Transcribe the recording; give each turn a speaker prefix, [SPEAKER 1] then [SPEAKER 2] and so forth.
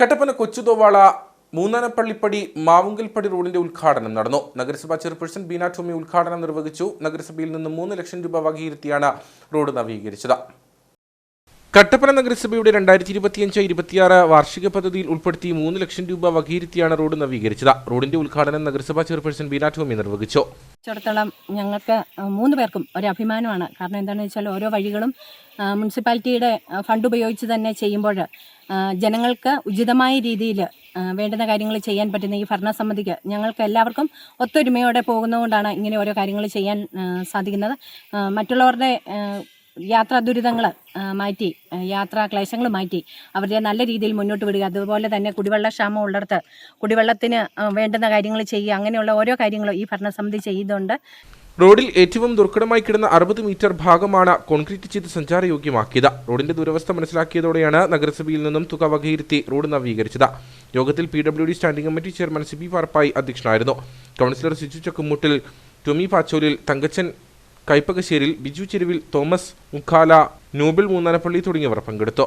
[SPEAKER 1] കട്ടപ്പന കൊച്ചുതോവാള മൂന്നാനപ്പള്ളിപ്പടി മാവുങ്കൽപ്പടി റോഡിന്റെ ഉദ്ഘാടനം നടന്നു. നഗരസഭാ ചെയർപേഴ്സൺ ബീനാ ടോമി ഉദ്ഘാടനം നിർവഹിച്ചു. നഗരസഭയിൽ നിന്ന് മൂന്ന് ലക്ഷം രൂപ വകയിരുത്തിയാണ് റോഡ് നവീകരിച്ചത്. കട്ടപ്പന നഗരസഭയുടെ രണ്ടായിരത്തി ഇരുപത്തിയഞ്ച് ഇരുപത്തിയാറ് വാർഷിക പദ്ധതിയിൽ ഉൾപ്പെടുത്തി മൂന്ന് ലക്ഷം രൂപ വകയിരുത്തിയാണ് റോഡ് നവീകരിച്ചത്. റോഡിന്റെ ഉദ്ഘാടനം നഗരസഭാ ചെയർപേഴ്സൺ ബീന ടോമി നിർവഹിച്ചു.
[SPEAKER 2] സംബന്ധിച്ചിടത്തോളം ഞങ്ങൾക്ക് മൂന്ന് പേർക്കും ഒരു അഭിമാനമാണ്. കാരണം എന്താണെന്ന് വെച്ചാൽ ഓരോ വഴികളും മുനിസിപ്പാലിറ്റിയുടെ ഫണ്ട് ഉപയോഗിച്ച് തന്നെ ചെയ്യുമ്പോൾ ജനങ്ങൾക്ക് ഉചിതമായ രീതിയിൽ വേണ്ടുന്ന കാര്യങ്ങൾ ചെയ്യാൻ പറ്റുന്ന ഈ ഭരണസമിതിക്ക് ഞങ്ങൾക്ക് എല്ലാവർക്കും ഒത്തൊരുമയോടെ പോകുന്നതുകൊണ്ടാണ് ഇങ്ങനെ ഓരോ കാര്യങ്ങൾ ചെയ്യാൻ സാധിക്കുന്നത്. മറ്റുള്ളവരുടെ യാത്രാ ദുരിതങ്ങൾ മാറ്റി യാത്രാ ക്ലേശങ്ങൾ മാറ്റി. അവരെ നല്ല രീതിയിൽ മുന്നോട്ട് വിടുക. അതുപോലെ തന്നെ കുടിവെള്ള ക്ഷാമം ഉള്ളിടത്ത് കുടിവെള്ളത്തിന് വേണ്ടുന്ന കാര്യങ്ങൾ ചെയ്യുക. അങ്ങനെയുള്ള ഓരോ കാര്യങ്ങളും ഈ ഭരണസമിതി ചെയ്യുന്നുണ്ട്
[SPEAKER 1] റോഡിൽ ഏറ്റവും ദുർഘടമായി കിടന്ന അറുപത് മീറ്റർ ഭാഗമാണ് കോൺക്രീറ്റ് ചെയ്ത് സഞ്ചാരയോഗ്യമാക്കിയത്. റോഡിന്റെ ദുരവസ്ഥ മനസ്സിലാക്കിയതോടെയാണ് നഗരസഭയിൽ നിന്നും തുക വകയിരുത്തി റോഡ് നവീകരിച്ചത്. യോഗത്തിൽ P W D standing committee chairman C Siby Parppayi അധ്യക്ഷനായിരുന്നു. Councillor Siju Chakkumuttil Tomy Pacholil Thankachan Kaippakasseril Biju Cheruvil Thomas Mukhala Noble Moonnanappally തുടങ്ങിയവർ പങ്കെടുത്തു.